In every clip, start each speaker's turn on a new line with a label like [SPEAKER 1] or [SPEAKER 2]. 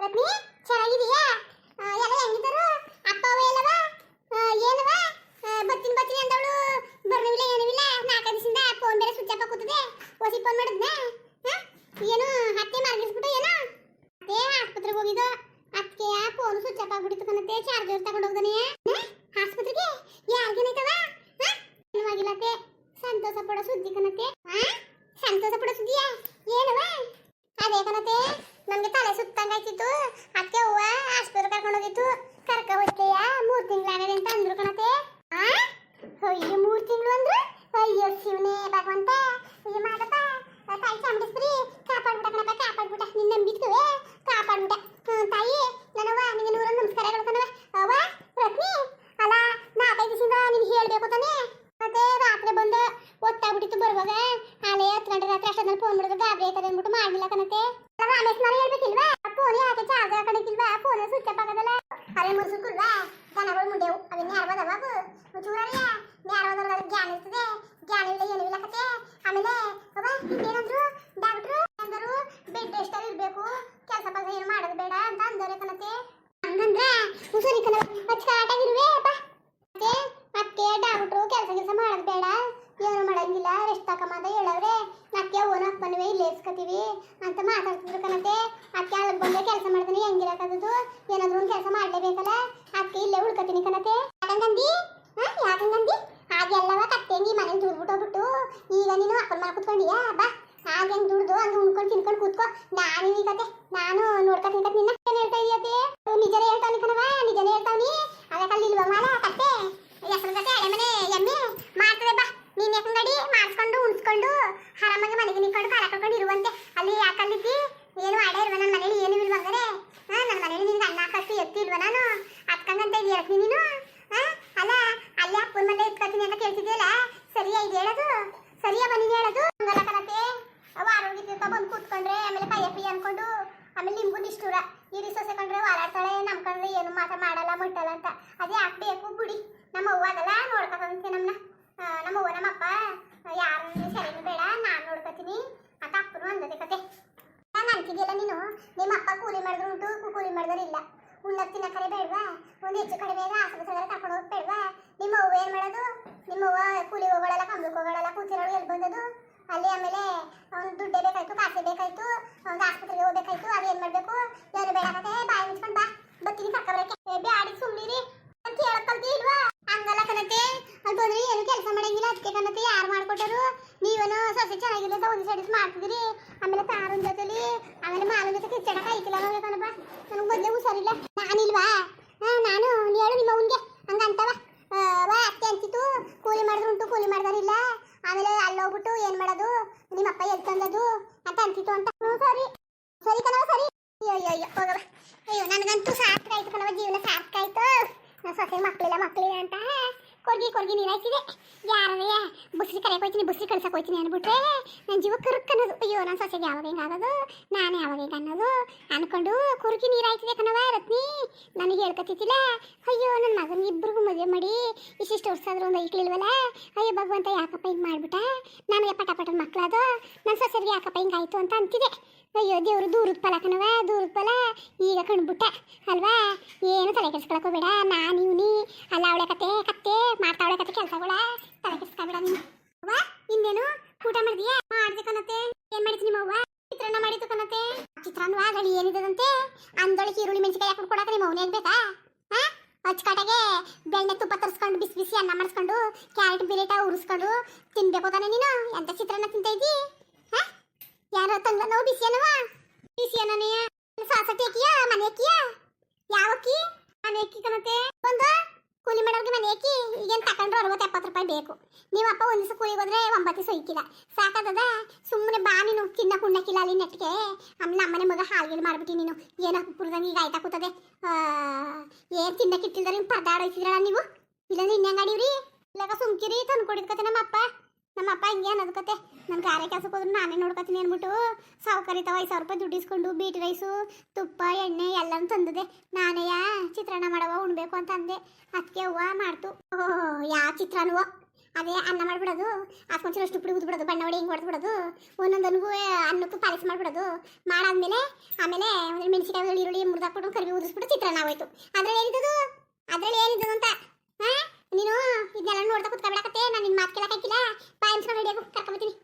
[SPEAKER 1] ರತ್ನಿ ಚೆನ್ನಾಗಿದೀಯಾ ಎಲ್ಲ ಹೆಂಗಿದ್ರು ಅಪ್ಪ ಎಲ್ಲವ? ಏನವ? ಬತ್ತಿನ ಬತ್ತೀನಿ ಅಂದವಳು. ಬರ್ನವಿಲ್ಲ ಏನವಿಲ್ಲ? ನಾಲ್ಕು ದಿವಸದಿಂದ ಫೋನ್ ಬೇರೆ ಸ್ವಿಚ್ ಆಫ್ ಕೂತದೆ ಹೊಸಿ ಫೋನ್ ಮಾಡಿದ್ನ? ಏನು ಹತ್ತೆ ಮಾರ್ಗಿಸ್ಬಿಟ್ಟು ಏನೋ? ಅತ್ತೆ, ಆಸ್ಪತ್ರೆಗೆ ಹೋಗಿದ್ದು. ಅದಕ್ಕೆ ಫೋನ್ ಸ್ವಿಚ್ ಆಫ್ ಆಗ್ಬಿಟ್ಟಿತ್ತು ಕಣತ್ತೆ. ಚಾರ್ಜರ್ ತಗೊಂಡು ಹೋಗ್ದಾನೆ. ಆಸ್ಪತ್ರೆಗೆ? ಯಾರಿಗೇನಾಯ್ತವ ಏನವಾಗಿಲ್ಲತ್ತೆ ಸಂತೋಷ ಪಡೋ ಸುದ್ದಿ ಕಣತ್ತೆ? ಸಂತೋಷ ಪಡೋ ಸುದ್ದಿಯಾ? ಏನವ? ಅದೇ ಕಣತೆ ನಮ್ಗೆ ತಲೆ ಸುತ್ತಂಗಾಯ್ತಿತ್ತು ಅದಕ್ಕೆ ಹೂವ ಆಸ್ಪತ್ರೆ ಕರ್ಕೊಂಡು ಹೋಗಿತ್ತು. ಕರ್ಕ ಹೋಗ್ತೀಯ? ಮೂರು ತಿಂಗಳಾಗದೆ ಅಂತ ಅಂದ್ರು ಕಣತೆ? ಅಯ್ಯೋ ಮೂರು ತಿಂಗಳು ಅಂದ್ರೆ? ಅಯ್ಯೋ ಶಿವನೇ ಭಗವಂತ. ಅಯ್ಯೋ ಮಾಡಪ್ಪ ತಾಯಿ ಚಾಮುಂಡೇಶ್ವರಿ ಕಾಪಾಡ್ಬಿಡ ಕಣಪ್ಪ ಕಾಪಾಡ್ಬಿಡ ನಿನ್ನ ನಂಬಿದ್ಕವೆ? ಕಾಪಾಡ್ಬಿಡ ಹ್ಮ್, ತಾಯಿ ನನವ ನಿಂಗೆ ನೂರ ನಮಸ್ಕಾರಗಳು ಕಣವ ಅವ ರತ್ನಿ ಅಲ್ಲ ನಾಲ್ಕೈದು ದಿವಸದಿಂದ ನಿನ್ಗೆ ಹೇಳ್ಬೇಕು ತಾನೇ ಮತ್ತೆ ರಾತ್ರಿ ಬಂದು ಒತ್ತಾಗ್ಬಿಟ್ಟಿತ್ತು ಬರುವಾಗ ಅಲ್ಲೇ ಹತ್ತು ಗಂಟೆ ರಾತ್ರಿ ಅಷ್ಟೊಂದು ಫೋನ್ ಮಾಡಿದ್ರೆ ಗಾಬರಿ ಆಯ್ತದೆ ಅಂದ್ಬಿಟ್ಟು ಮಾಡ್ಲಿಲ್ಲ ಕಣತೆ ರಮೇಶ್ ನಾನು ಹೇಳ್ಬೇಕಿಲ್ವಾ ಫೋನ್ ಯಾಕೆ ಚಾರ್ಜ್ ಹಾಕೊಂಡಿಕ್ಕಿಲ್ವಾ ಫೋನ್ ಸ್ವಿಚ್ ಆಫ್ ಅರೆ ಮುರ್ಸುಕುಲ್ವಾ ದನಗಳು ಮುಂಡೆವು. ಅವಿನ್ನ ಯಾರು ಬಂದವ ಚೂರಲ್ಲ ಯಾರು ಜ್ಞಾನ ಇರ್ತದೆ. ಜ್ಞಾನ ಇಲ್ಲ ಏನು ಇಲ್ಲ ಕತೆ. ಆಮೇಲೆ ಅವ ಏನಂದ್ರು ಡಾಕ್ಟ್ರು ಅಂದರು, ಬೆಡ್ ಎಷ್ಟಲ್ಲಿ ಇರ್ಬೇಕು. ಕೆಲಸ ಪಲ್ಸ ಏನು ಮಾಡೋದು ಬೇಡ ಅಂತ ಅಂದವ್ರೆ ಕಣತೆ. ಹಂಗಂದ್ರೆ ಹುಷಾರಿ ಕಣ ಅಚ್ಚಾಟಾಗಿರುವೆ ಅಪ್ಪ ಮತ್ತೆ ಅತ್ತೆ ಡಾಕ್ಟ್ರು ಕೆಲಸ ಕೆಲಸ ಮಾಡೋದು ಬೇಡ ಏನು ಮಾಡಂಗಿಲ್ಲ ರೆಸ್ಟ್ ತಕಮ್ಮ ಅಂತ ಹೇಳವ್ರೆ ಅತ್ತೆ ಓನ್ ಅಪ್ಪನವೇ ಇಲ್ಲೇ ಇಸ್ಕೊತೀವಿ ಅಂತ ಮಾತಾಡ್ತಿದ್ರು ಕಣತೆ ಅತ್ತೆ ಅಲ್ಲಿ ಬಂದೆ ಕೆಲಸ ಮಾಡ್ತೀನಿ ಹೆಂಗಿರಕ್ಕದು ಏನಾದ್ರು ಒಂದು ಕೆಲಸ ಮಾಡ್ಲೇಬೇಕಲ್ಲ ಉಳ್ಕೊತೀನಿ ಕಣತೆ. ಯಾಕಂಗಂದಿ ಯಾಕಂಗಂದಿ ಹಾಗೆಲ್ಲವ ಕತ್ತೇಂಗಿ ಮನೇಲಿ ದುಡ್ಬಿಟ್ಟು ಹೋಗ್ಬಿಟ್ಟು ಈಗ ನೀನು ಅಪ್ಪನ ಮನೆ ಕುತ್ಕೊಂಡಿಯಾ? ಬಾ, ಹಾಗೆ ಹೆಂಗ್ ದುಡ್ದು ಹಂಗೆ ಉಣ್ಕೊಂಡು ತಿನ್ಕೊಂಡು ಕೂತ್ಕೋ. ನಾನು ಈ ಕತೆ, ನಾನು ನೋಡ್ಕೊತೀನಿ ಕತೆ ನಿನ್ನ. ಏನ್ ಹೇಳ್ತಾ ಇದೀಯತೆ ನಿಜನೇ ಹೇಳ್ತಾವ್ನಿ ಕಣವ ನಿಜನೇ ಹೇಳ್ತಾವ್ನಿ. ಅದಕ್ಕಲ್ಲಿ ಇಲ್ವ ಮಾಲ ಕತೆ ಹೆಸರು ಕತೆ ಹಳೆ ಮನೆ ಎಮ್ಮೆ ಮಾಡ್ತದೆ ಬಾ ನೀನ್ ಯಾಕಂಗಡಿ ಮಾಡಿಸ್ಕೊಂಡು ಉಣ್ಸ್ಕೊಂಡು ಆರಾಮಾಗಿ ಮನೆಗೆ ನಿಂತ್ಕೊಂಡು ಕಾಲ ಕಳ್ಕೊಂಡು ಇರುವಂತೆ ಅಲ್ಲಿ ಯಾಕಲ್ಲಿದ್ದಿ ಏನು ಮಾಡೇ ಇಲ್ವ ನನ್ನ ಮನೇಲಿ ಏನು ಇಲ್ವ ಹಂಗಾರೆ ಹಾ ನನ್ನ ಮನೇಲಿ ನಿನ್ಗೆ ಅನ್ನ ಕಟ್ಟು ಎತ್ತಿಲ್ವ ನಾನು ಅಕ್ಕಂಗಂತ ಇದು ಹೇಳ್ತೀನಿ ನೀನು ಹಾ ಅಲ್ಲ ಅಲ್ಲಿ ಅಪ್ಪನ ಮನೆ ಇಟ್ಕೊತೀನಿ ಅಂತ ಕೇಳ್ತಿದ್ಯಲ್ಲ ಸರಿಯಾ ಇದು ಹೇಳೋದು? ಸರಿಯಾ ಬನ್ನಿ ಹೇಳೋದು? ಹಂಗಲ್ಲ ಕಣತೆ. ಅವ ಆರೋಗ್ಯ ತಿರ್ಕೊ ಬಂದು ಕೂತ್ಕೊಂಡ್ರೆ ಆಮೇಲೆ ಕೈಯ ಪೈ ಅನ್ಕೊಂಡು ಆಮೇಲೆ ನಿಮ್ಗೂ ನಿಷ್ಠೂರ. ಈ ಸೊಸೆ ಕಂಡ್ರೆ ವಾರಾಡ್ತಾಳೆ ನಮ್ಮ ಕಂಡ್ರೆ ಏನು ಮಾತ್ರ ಮಾಡಲ್ಲ, ಮುಟ್ಟಲ್ಲ ಅಂತ. ಅದೇ ಹಾಕ್ಬೇಕು ಬಿಡಿ. ನಮ್ಮ ಅವ್ವ ಅದಲ್ಲ, ನೋಡ್ಕೊತಂತೆ ನಮ್ಮನ್ನ ನಮ್ಮ ಅವ್ವ ನಮ್ಮ ಅಪ್ಪ. ಯಾರು ಸರಿನೂ ಬೇಡ, ನಾನು ನೋಡ್ಕೊತೀನಿ ಅಂತ ಅಪ್ಪನು ಅಂದದೆ ಕತೆ. ನಾನು ಅಂತಿದ್ಯಲ್ಲ ನೀನು, ನಿಮ್ಮ ಅಪ್ಪ ಕೂಲಿ ಮಾಡಿದ್ರು ಉಂಟು, ಕೂಲಿ ಮಾಡಿದ್ರು ಇಲ್ಲ. ಉಣ್ಣಕ್ ತಿನ್ನಕರೆ ಬೇಡವಾ? ಒಂದು ಹೆಚ್ಚು ಕಡಿಮೆ ಆಸ್ಪತ್ರೆಗೆ ಕರ್ಕೊಂಡು ಹೋಗಿ ಬೇಡವಾ ನಿಮ್ಮ ಅವ್ವ ಏನ್ ಮಾಡೋದು? ನಿಮ್ಮ ಅವ್ವ ಕೂಲಿ ಹೋಗೋಳಲ್ಲ ಕಂಬಳಕ್ಕೆ ಹೋಗೋಳಲ್ಲ ಕೂತಿರೋಳು, ಎಲ್ಲಿ ಬಂದದು ಅಲ್ಲಿ ಆಮೇಲೆ ಅವ್ನು ದುಡ್ಡೇ ಬೇಕಾಯ್ತು, ಕಾಸೆ ಬೇಕಾಯ್ತು, ಅವ್ನಿಗೆ ಆಸ್ಪತ್ರೆಗೆ ಹೋಗ್ಬೇಕಾಯ್ತು, ಅದು ಏನು ಮಾಡಬೇಕು? ಯಾರು ಬೇಡ ಕತೆ, ಬಾಯಿ ಮುಚ್ಕೊಂಡು ಬಾ. ಬತ್ತೀನಿ ಕರ್ಕೊಬರಕ್ಕೆ ಬ್ಯಾಡಿಗೆ ಸುಮ್ಮನಿರಿ ಅಂತ ಹೇಳಕ್ ಕಲ್ತಿ ಇಲ್ವಾ? ಹಂಗಲ್ಲ ಕಣತೆ ಅಲ್ಲಿ ಬಂದ್ರಿ, ಏನು ಕೆಲಸ ಮಾಡಂಗಿಲ್ಲ ಅದಕ್ಕೆ ಕಣತೆ ಯಾರು ಮಾಡ್ಕೊಟ್ಟರು? ನೀವೇನು ಸೊಸೆ ಚೆನ್ನಾಗಿಲ್ಲ ಅಂತ ಒಂದು ಸೈಡಿಸ್ ಮಾಡ್ತಿದ್ರಿ ಆಮೇಲೆ ತಾರನ ಜೊತೆಲಿ, ಆಮೇಲೆ ಮಾಲನ್ ಜೊತೆ ಕಿಚ್ಚಡಕ ಐತಿಲ್ಲ ನೋಡ್ರಿ ಕಣಪ್ಪ. ನನಗೆ ಮೊದಲೇ ಹುಷಾರಿಲ್ಲ. ನಾನಿಲ್ವಾ ನಾನು ಹೇಳು ನಿಮ್ಮ ಅವನಿಗೆ. ಹಂಗಂತವ. ವಾ ಅತ್ತೆ ಅಂತಿತ್ತು. ಕೂಲಿ ಮಾಡಿದ್ರು ಉಂಟು, ಕೂಲಿ ಮಾಡಿದಾರಿಲ್ಲ ಆಮೇಲೆ ಅಲ್ಲಿ ಹೋಗ್ಬಿಟ್ಟು ಏನ್ ಮಾಡೋದು? ನಿಮ್ಮ ಅಪ್ಪ ಎಲ್ಲಿ ತಂದದು ಅಂತ ಅಂತಿತ್ತು ಅಂತ. ಸರಿ. ಸರಿ ಕಣವ ಸರಿ. ಅಯ್ಯೋ ಅಯ್ಯೋ ಅಯ್ಯೋ ನನಗಂತೂ ಸಾರ್ಥಕ ಆಯ್ತು ಕಣವ ಜೀವನ ಸಾರ್ಥಕ ಆಯ್ತು. ನನ್ನ ಸೊಸೆ ಮಕ್ಕಳಿಲ್ಲ ಮಕ್ಕಳಿಲ್ಲ ಅಂತ. ಕೊಡ್ಗಿ ಕೊರ್ಗಿ ನೀರಾಯ್ತಿದೆ ಯಾರೇ ಬುಸ್ರಿ ಕರೆಯಕ್ಕೆ ಹೋಯ್ತೀನಿ ಬುಸ್ರಿ ಕಳ್ಸಕ್ಕೆ ಹೋಯ್ತೀನಿ ಅಂದ್ಬಿಟ್ರೆ ನನ್ನ ಜೀವ ಕರುಕ್ ಅನ್ನೋದು. ಅಯ್ಯೋ ನನ್ನ ಸೊಸೆಗೆ ಯಾವಾಗ ಹಿಂಗೆ ಆಗೋದು? ನಾನು ಯಾವಾಗ ಹಿಂಗೆ ಅನ್ನೋದು? ಅನ್ಕೊಂಡು ಕುರುಕಿ ನೀರಾಯ್ತಿದೆ ಕಣವ ರತ್ನಿ. ನನಗೆ ಹೇಳ್ಕೊತಿದ್ದಿಲ್ಲ. ಅಯ್ಯೋ ನನ್ನ ಮಗನ ಇಬ್ಬರಿಗೂ ಮದುವೆ ಮಾಡಿ ಇಷ್ಟಿಷ್ಟು ವರ್ಷ ಆದ್ರೂ ಒಂದು ಐಕ್ಲಿಲ್ವಲ್ಲ ಅಯ್ಯೋ, ಭಗವಂತ ಯಾಕಪ್ಪ ಹಿಂಗೆ ಮಾಡ್ಬಿಟ್ಟ? ನನಗೆ ಪಟ ಪಟ ಮಕ್ಕಳದು ನನ್ನ ಸೊಸೆಗೆ ಯಾಕಪ್ಪ, ಹಿಂಗಾಯ್ತು ಅಂತ ಅಂತಿದೆ. ಅಯ್ಯೋ, ದೇವರು ದೂರದ ಫಲ ಕಣವ ದೂರದ ಫಲ. ಈಗ ಕಂಡ್ಬಿಟ್ಟ ಅಲ್ವಾ? ಏನು ತಲೆ ಕೆಡಿಸ್ಕೊಳಕೋಬೇಡ ನಾನು ಇವನಿ. ಅಲ್ಲ, ಅವಳೆ ಕತೆ, ಕತ್ತೆ, ಮಾಡ್ತಾವಳೆ ಕತೆ, ಕೆಲಸಗಳ. ತಲೆ ಕೆಡಿಸ್ಕೊಬೇಡ ನೀನು. ಅವ್ವ, ಇನ್ನೇನು? ಊಟ ಮಾಡಿದ್ಯಾ? ಮಾಡ್ದೆ ಕಣತೆ ಏನ್ ಮಾಡಿದ್ ನಿಮ್ಮ ಚಿತ್ರಾನ್ನ ಮಾಡಿತ್ತು ಕಣತೆ ಚಿತ್ರಾನ್ನ ಗಳಿ ಏನಿದಂತೆ ಅಂದೊಳಗೆ ಈರುಳ್ಳಿ ಮೆಣಸಿಕಾಯಿ ಹಾಕೊಂಡು ಕೊಡಕ ನಿಮ್ಮ ಅವನೇ ಬೇಕಾ ಹಾ ಬೆಣ್ಣೆ ತುಪ್ಪ ತರಿಸ್ಕೊಂಡು ಬಿಸಿ ಬಿಸಿ ಅನ್ನ ಮಾಡಿಸ್ಕೊಂಡು, ಕ್ಯಾರೆಟ್ ಬಿರೇಟ ಉರಿಸ್ಕೊಂಡು ತಿನ್ಬೇಕು ತಾನೆ ನೀನು? ಎಂತ ಚಿತ್ರಾನ್ನ ತಿಂತ ಯಾರೋ ತಂದ ನೋವು ಬಿಸಿಯನವ ಬಿಸಿಯನನೆಯ ಸಾಸಟಿ ಅಕ್ಕಿಯ ಮನೆ ಅಕ್ಕಿಯ ಯಾವ ಅಕ್ಕಿ? ಮನೆ ಅಕ್ಕಿ ಕಣತೆ ಒಂದು ಕೂಲಿ ಮಾಡೋರ್ಗೆ ಮನೆ ಅಕ್ಕಿ. ಈಗೇನು ತಕೊಂಡ್ರು ಅರವತ್ತು ಎಪ್ಪತ್ತು ರೂಪಾಯಿ ಬೇಕು. ನೀವಪ್ಪ ಒಂದು ದಿವಸ ಕೂಲಿಗೆ ಹೋದ್ರೆ ಒಂಬತ್ತು ಸೊಯ್ಕಿಲ್ಲ ಸಾಕಾದದ ಸುಮ್ಮನೆ ಬಾ ನೀನು ತಿನ್ನ ಕುಣ್ಣಕ್ಕಿಲ್ಲ ಅಲ್ಲಿ ನೆಟ್ಗೆ. ಆಮೇಲೆ ನಮ್ಮನೆ ಮಗ ಹಾಲ್ಗಿಲ್ ಮಾಡ್ಬಿಟ್ಟು ನೀನು. ಏನು ಪುರದಂಗೆ ಈಗ ಆಯ್ತಾ ಕೂತದೆ. ಏನು ತಿನ್ನಕ್ಕಿಟ್ಟಿಲ್ದಾರೆ ನೀವು ಪರದಾಡೋಯ್ತಿದ್ರಲ್ಲ ನೀವು? ಇಲ್ಲಾಂದ್ರೆ ಇನ್ನಂಗಾಡಿವ್ರಿ ಇಲ್ಲಾಗ ಸುಮ್ಕಿರಿ ತಂದು ನಮ್ಮ ನಮ್ಮಪ್ಪ. ನಮ್ಮಪ್ಪ ಹಿಂಗೆ ಅನ್ನೋದು ಕತೆ. ನನ್ನ ಕಾರ್ಯ ಕೆಲಸಕ್ಕೆ ಹೋದ್ರೆ ನಾನೇ ನೋಡ್ಕೊತೀನಿ ಅಂದ್ಬಿಟ್ಟು ಸಾವುಕಾರಿತಾವ ಐದು ಸಾವಿರ ರೂಪಾಯಿ ದುಡ್ಡು ಇಸ್ಕೊಂಡು ಬೀಟ್ ರೈಸು ತುಪ್ಪ, ಎಣ್ಣೆ ಎಲ್ಲನೂ ತಂದದೆ. ನಾನೇ ಯಾ ಚಿತ್ರಾನ್ನ ಮಾಡವ ಉಣ್ಬೇಕು ಅಂತ ಅಂದೆ. ಅದಕ್ಕೆ ಅವ್ವ ಮಾಡ್ತು. ಓಹ್, ಯಾ ಚಿತ್ರಾನ್ನವೋ? ಅದೇ ಅನ್ನ ಮಾಡ್ಬಿಡೋದು. ಹಾಕೊಂಚೂರು ಅಷ್ಟು ಪುಡಿ ಉದ್ಬಿಡೋದು. ಬಣ್ಣ ಹೊಡಿ ಹಿಂಗೆ ಹೊಡೆದ್ಬಿಡೋದು. ಒಂದೊಂದನಿಗೂ ಅನ್ನಕ್ಕೂ ಪಾಲಿಸ್ ಮಾಡ್ಬಿಡೋದು. ಮಾಡಾದ್ಮೇಲೆ ಆಮೇಲೆ ಒಂದು ಮೆಣಸಿಕಾಯಿ ಈರುಳ್ಳಿ ಮುರಿದಾಕ್ಬಿಟ್ಟು ಕರಿವಿ ಉದಿಸ್ಬಿಟ್ಟು ಚಿತ್ರಾನ್ನ ಆಗೋಯ್ತು. ಅದರಲ್ಲಿ ಏನಿದ್ದದು? ಅದ್ರಲ್ಲಿ ಏನಿದ್ದದು ಅಂತ? ನೀನು ಇದನ್ನೆಲ್ಲ ನೋಡ್ತಾ ಕುತ್ಕೊಬಿಡಕತ್ತೆ ನಾನು ನಿನ್ನ ಮಾತು ಕೇಳಕ್ಕಾಗಿಲ್ಲ ಬಾಯಿ ಮುಚ್ಕೊಂಡು ಕರ್ಕೊಬತ್ತೀನಿ ಕರ್ಕೊಂಬತ್ತೀನಿ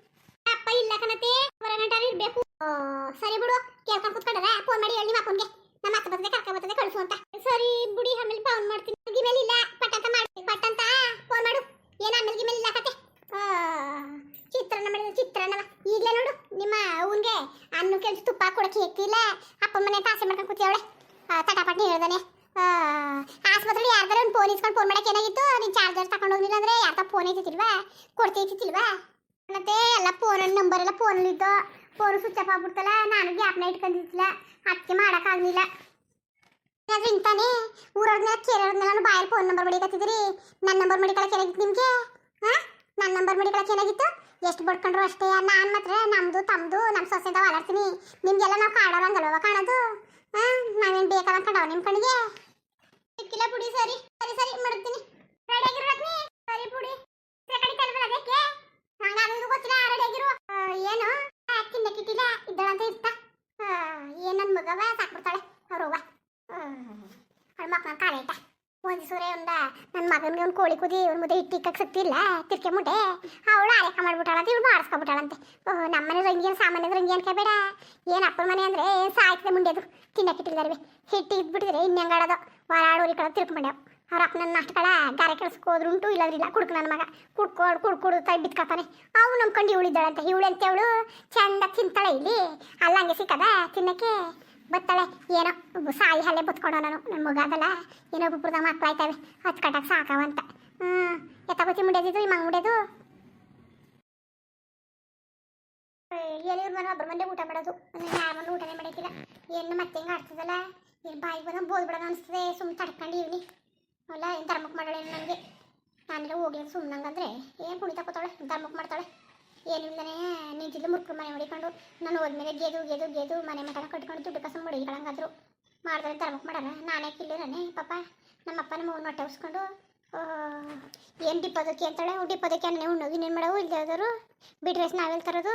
[SPEAKER 1] ಅಪ್ಪ ಇಲ್ಲ ಕಣತೆ ಬರಗಂಟಾರ ಇರ್ಬೇಕು. ಸರಿ ಬಿಡು, ಕೇಳ್ಕೊಂಡು ಕುತ್ಕೊಂಡದ ಫೋನ್ ಮಾಡಿ ಹೇಳಿ ಅಪ್ಪನ್ಗೆ ನಮ್ಮ ಅಕ್ಕ ಬರ್ತದೆ ಕರ್ಕ ಬರ್ತದೆ, ಕಳಿಸು ಅಂತ. ಸರಿ ಬುಡಿ, ಆಮೇಲೆ ಫೋನ್ ಮಾಡ್ತೀನಿ. ಗಿ ಮೇಲೆ ಇಲ್ಲ, ಪಟ್ ಅಂತ ಮಾಡಿ, ಪಟ್ ಅಂತ ಫೋನ್ ಮಾಡು. ಏನ ಆಮೇಲೆ ಗಿ ಮೇಲೆ ಇಲ್ಲ ಕತೆ? ಚಿತ್ರನ ಮಾಡಿದ ಚಿತ್ರಾನ್ನ ಈಗಲೇ ನೋಡು, ನಿಮ್ಮ ಅವನ್ಗೆ ಅನ್ನ ಕೆಲ್ಸ ತುಪ್ಪ ಕೊಡಕ್ಕೆ ಎಕ್ಕಿಲ್ಲ ಅಪ್ಪ ಮನೆ ತಾಸೆ ಮಾಡ್ಕೊಂಡು ಕೂತಿಯವಳೆ. ತಟಾಪಟ್ಟಿ ಹೇಳ್ದಾನೆ. ಆಸ್ಪತ್ರೆಲಿ ಯಾರ್ದಾರ ಒಂದು ಫೋನ್ ಇಸ್ಕೊಂಡು ಫೋನ್ ಮಾಡಕ್ಕೆ ಏನಾಗಿತ್ತು? ನೀನು ಚಾರ್ಜರ್ ತಗೊಂಡು ಹೋಗಿಲ್ಲ ಅಂದ್ರೆ ಯಾರ್ದ ಫೋನ್ ಐತಿಲ್ವಾ ಕೊಡ್ತೈತಿಲ್ವಾ ಮತ್ತೆ ಎಲ್ಲ ಫೋನ್ ನಂಬರ್ ಎಲ್ಲ ಫೋನ್ ಇದ್ದು ಫೋನ್ ಸ್ವಿಚ್ ಆಫ್ ಆಗ್ಬಿಡ್ತಲ್ಲ, ನಾನು ಗ್ಯಾಪ್ನ ಇಟ್ಕೊಂಡಿದ್ದಿಲ್ಲ. ಅದಕ್ಕೆ ಮಾಡೋಕ್ಕಾಗಲಿಲ್ಲ ಏನಾದ್ರೂ ಇಂತಾನೆ? ಊರವ್ರನ್ನ ಕೇರೋರ್ನೆಲ್ಲ ಬಾಯಲ್ಲಿ ಫೋನ್ ನಂಬರ್ ಮಡಿಕತ್ತಿದ್ರಿ ನನ್ನ ನಂಬರ್ ಮಡಿಕೊಳಕ್ಕೆ ಏನಾಗಿತ್ತು ನಿಮಗೆ? ಹಾಂ ನನ್ನ ನಂಬರ್ ಮಡಿಕೊಳಕ್ಕೆ ಏನಾಗಿತ್ತು? ಎಷ್ಟು ಬಡ್ಕೊಂಡ್ರು ಅಷ್ಟೇ. ನಾನು ಮಾತ್ರ ನಮ್ಮದು ತಮ್ಮದು ನಮ್ಮ ಸೊಸೆದ ಓಡಾಡ್ತೀನಿ ನಿಮಗೆಲ್ಲ ನಾವು ಕಾಡೋರಂಗಲ್ವ ಕಾಣೋದು? ಹಾಂ ನಾವೇನು ಬೇಕಾದ ಕಂಡವ ನಿಮ್ಮ ಕಣ್ಣಿಗೆ ಸಿಕ್ಕಿಲ್ಲ ಪುಡಿ ಸರಿ ಸರಿ ಸರಿ ಮಾಡ್ತೀನಿ ರೆಡಿ ಆಗಿರೋದ್ನಿ ಸರಿ ಪುಡಿ ಕಡಿ ಕಲ್ಬಲ್ಲ ಅದಕ್ಕೆ ನಂಗೆ ಅದು ಗೊತ್ತಿಲ್ಲ ರೆಡಿ ಆಗಿರೋ ಏನು ತಿನ್ನಕ್ಕಿಟ್ಟಿಲ್ಲ ಇದ್ದಳಂತ ಇರ್ತ ಏನು ನನ್ನ ಮಗವ ಸಾಕ್ಬಿಡ್ತಾಳೆ ಅವ್ರವ್ವ ಅವಳ ಮಕ್ಕಳ ಕಾಲೇಟ ಒಂದು ಸೂರೆ ಒಂದ ನನ್ನ ಮಗನಿಗೆ ಒಂದು ಕೋಳಿ ಕುದಿ ಒಂದು ಮುದ್ದೆ ಇಟ್ಟಿಕ್ಕಕ್ಕೆ ಸಿಕ್ತಿಲ್ಲ ತಿರ್ಕೆ ಮುಟ್ಟೆ ಅವಳು ಆರೇಕ ಮಾಡ್ಬಿಟ್ಟಾಳಂತ, ಇವಳು ಮಾಡಿಸ್ಕೊಬಿಟ್ಟಾಳಂತೆ ಓಹ್, ನಮ್ಮನೆ ರಂಗಿಯನ್, ಸಾಮಾನ್ಯದ ರಂಗಿ ಅನ್ಕೋಬೇಡ ಏನು ಅಪ್ಪನ ಮನೆ ಅಂದರೆ ಸಾಯ್ತದೆ ಮುಂಡೆದು ತಿನ್ನಕ್ಕಿಟ್ಟಿಲ್ದಾರೆ ಹಿಟ್ಟು ಇದ್ಬಿಟ್ಟಿದ್ರೆ ಇನ್ನಂಗಾಡೋದು ಹೊರಾಡೋರಿ ಕಡೆ ತಿರ್ಕೊಂಡ್ಯಾವ ಅವ್ರ ಅಪ್ಪನ ನಾಷ್ಟಗಳ ಗಾರೆ ಕೆಲಸಕ್ಕೆ ಹೋದ್ರು ಉಂಟು ಇಲ್ಲದ್ರಿಲ್ಲ ಕುಡ್ಕ ನನ್ನ ಮಗ. ಕುಡ್ಕೊಂಡು ಕುಡ್ಕೊಡು ತಾಯಿ ಬಿತ್ಕೊತಾನೆ ಅವು ನಂಬ್ಕೊಂಡು ಇವಳಿದ್ದಾಳಂತೆ ಇವಳು ಅಂತ ಅವಳು, ಚಂದ ತಿಂತಾಳೆ ಇಲ್ಲಿ. ಅಲ್ಲ ಹಂಗೆ ಸಿಕ್ಕದ ತಿನ್ನಕ್ಕೆ. ಬತ್ತಾಳೆ, ಏನೋ ಸಾಯಿ ಹಲ್ಲೆ ಬತ್ಕೊಂಡ ನಾನು ನನ್ನ ಮಗ ಏನೋ ಒಬ್ಬೊಬ್ರದ ಮಕ್ಳು ಆಯ್ತವೆ ಹತ್ತು ಕಟ್ಟಕ್ಕೆ ಸಾಕವಂತ ಹ್ಞೂ ಎತ್ತಗೋತಿ ಮುಡಿಯೋದಿದ್ದು ಈ ಮಂಗ್ ಮುಡಿಯೋದು ಎಲ್ಲಿ ಮನೆ ಒಬ್ಬರ ಮಂದಿ ಊಟ ಮಾಡೋದು. ಯಾರ ಮಂದಿ ಊಟನೇ ಮಾಡಿಕಿಲ್ಲ ಏನು ಮತ್ತೆ ಹಿಂಗೆ ಆಡ್ತದಲ್ಲ? ಏನು ಬಾಯಿಗೆ ಬಂದ ಬೋದ್ಬಿಡೋದು ಅನಿಸ್ತದೆ ಸುಮ್ಮನೆ ತಡ್ಕೊಂಡು ಇವ್ನಿ. ಅಲ್ಲ, ಏನು ಧರ್ಮಕ್ಕೆ ಮಾಡಾಳೆ ನನಗೆ ನಾನೆಲ್ಲ ಹೋಗಿ ಸುಮ್ಮನಂಗಂದ್ರೆ ಏನು ಕುಣಿತ ಕೂತಾಳೆ ಧರ್ಮಕ್ಕೆ ಮಾಡ್ತಾಳೆ? ಏನಿಲ್ಲನೇ ನಿಂತಿದ್ದು ಮುರ್ಕು ಮನೆ ಹೊಡಿಕೊಂಡು ನಾನು ಹೋದ್ಮೇಲೆ ಗೆದು ಗೆದು ಗೆದು ಮನೆ ಮಠನ ಕಟ್ಕೊಂಡು ದುಡ್ಡು ಕಸ ಮಡಿಗಳಂಗಾದ್ರು ಮಾಡಿದ್ರೆ ಧರ್ಮಕ್ಕೆ ಮಾಡಲ್ಲ ನಾನೇ ಕಿಲ್ಲಿರನೇ, ಪಾಪ. ನಮ್ಮಪ್ಪನ ನಮ್ಮ ಅವ್ನ ಹೊಟ್ಟೆ ಉಸ್ಕೊಂಡು ಏನು ಡಿಪ್ಪೋದಕ್ಕೆ ಅಂತಾಳೆ ಡಿಪ್ಪೋದಕ್ಕೆ ಅನ್ನೇ ಇನ್ನೇನು ಮಾಡವು ಇಲ್ದಾದ್ರು ಬಿಟ್ರೇಸ್ ನಾವೆಲ್ಲ ತರೋದು?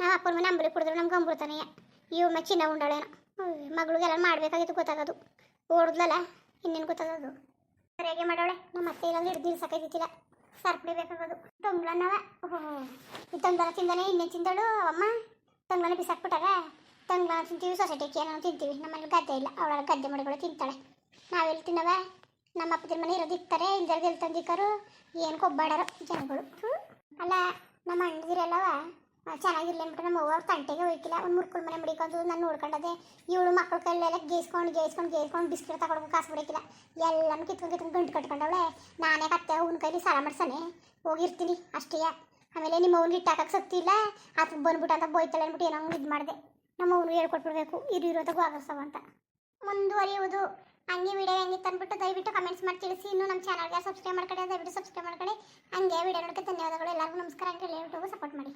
[SPEAKER 1] ನಾವು ಅಪ್ಪನ ಮನೆ ಅಂಬಲಿ ಕುಡಿದ್ರು, ನಮ್ಗೆ ಅಂಬಿಡ್ತಾನೆ ಇವ್ ಮ ಚಿನ್ನ ಉಂಡಾಳೇನೋ. ಮಗಳಿಗೆಲ್ಲ ಮಾಡಬೇಕಾಗಿತ್ತು ಗೊತ್ತಾಗೋದು ಓಡಿದ್ಲಲ್ಲ ಇನ್ನೇನು ಗೊತ್ತಾಗೋದು ಸರಿಯಾಗಿ ಮಾಡೋಳೆ ನಮ್ಮ ಅತ್ತೆ ಇಲ್ಲಾಂದ್ರೆ ಹಿಡ್ದು ಸಾಕೈತಿಲ್ಲ ಸರ್ಪಡಿ ಬೇಕಾಗೋದು ತಂಗ್ಳನ್ನವ ಈ ತಂಗ್ಳ ತಿಂದಾನೆ ಇನ್ನೇ ತಿಂದಳು? ಅಮ್ಮ ತಂಗ್ಳನ್ನ ಬಿಸಾಕ್ಬಿಟ್ಟಾರ ತಂಗ್ಳ ತಿಂತೀವಿ ಸೊಸೈಟಿಗೆ ಏನೋ ತಿಂತೀವಿ. ನಮ್ಮಲ್ಲಿ ಗದ್ದೆ ಇಲ್ಲ. ಅವಳ ಗದ್ದೆ ಮಡಿಗಳು ತಿಂತಾಳೆ. ನಾವೆಲ್ಲಿ ತಿನ್ನವ? ನಮ್ಮ ಅಪ್ಪದ ಮನೆ ಇರೋದು ಇರ್ತಾರೆ ಇಲ್ದಾರ್ಗೆ ಎಲ್ಲಿ ತಂದಿಕ್ಕರು ಏನು ಕೊಬ್ಬಾಡರು ಜನಗಳು. ಅಲ್ಲ, ನಮ್ಮ ಅಣ್ಣದಿರಲ್ಲವ ಚೆನ್ನಾಗಿರ್ಲಿ ಅಂದ್ಬಿಟ್ಟು ನಮ್ಮ ಅವ್ವ ತಂಟೆಗೆ ಹೋಯ್ಕಿಲ್ಲ. ಒಂದು ಮುರ್ಕುಲ್ ಮನೆ ಮಡಿಕೊಂಡು ನಾನು ನೋಡ್ಕೊಂಡದೆ ಇವಳು ಮಕ್ಳ ಕೈಲೆಲ್ಲ ಗೇಸ್ಕೊಂಡು ಗೇಸ್ಕೊಂಡು ಗೇಸ್ಕೊಂಡು ಬಿಸ್ಕೆಟ್ ತಗೊಂಡು ಕಾಸು ಬಿಡೋಕ್ಕಿಲ್ಲ ಎಲ್ಲನೂ ಕಿತ್ಕೊಂಡು ಕಿತ್ಕೊಂಡು ಗಂಟು ಕಟ್ಕೊಂಡವಳೆ. ನಾನೇ ಕತ್ತೆ, ಅವ್ನ ಕೈಲಿ ಸಾಲ ಮಾಡ್ಸನೆ. ಹೋಗಿರ್ತೀನಿ ಅಷ್ಟೇ. ಆಮೇಲೆ ನಿಮ್ಮ ಅವ್ನಿಗೆ ಇಟ್ಟಾಕಕ್ಕೆ ಇಲ್ಲ. ಅದಕ್ಕೆ ಬಂದ್ಬಿಟ್ಟು ಅಂತ ಬೋಯ್ತಾಳೆ ಅಂದ್ಬಿಟ್ಟು ಏನೋ ಇದು ಮಾಡಿದೆ. ನಮ್ಮ ಅವ್ನಿಗೆ ಹೇಳ್ಕೊಟ್ಬಿಡ್ಬೇಕು. ಇರು ಇರೋದಕ್ಕೂ ಆಗಸವ ಅಂತ. ಮುಂದುವರಿಯುವುದು. ಹಂಗೆ ವಿಡಿಯೋ ಹೆಂಗಿತ್ತು ಅಂದ್ಬಿಟ್ಟು ದಯವಿಟ್ಟು ಕಮೆಂಟ್ಸ್ ಮಾಡಿ ತಿಳಿಸಿ. ಇನ್ನು ನಮ್ಮ ಚಾನಲ್ಗೆ ಸಬ್ಸ್ಕ್ರೈಬ್ ಮಾಡ್ಕೊಳ್ಳಿ ದಯವಿಟ್ಟು ಸಬ್ಸ್ಕ್ರೈಬ್ ಮಾಡ್ಕೊಳ್ಳಿ ಹಂಗೆ ವಿಡಿಯೋ ನೋಡೋಕ್ಕೆ ಧನ್ಯವಾದಗಳು. ಎಲ್ಲರಿಗೂ ನಮಸ್ಕಾರ. ಅಂತ ಹೇಳಿ ಸಪೋರ್ಟ್ ಮಾಡಿ.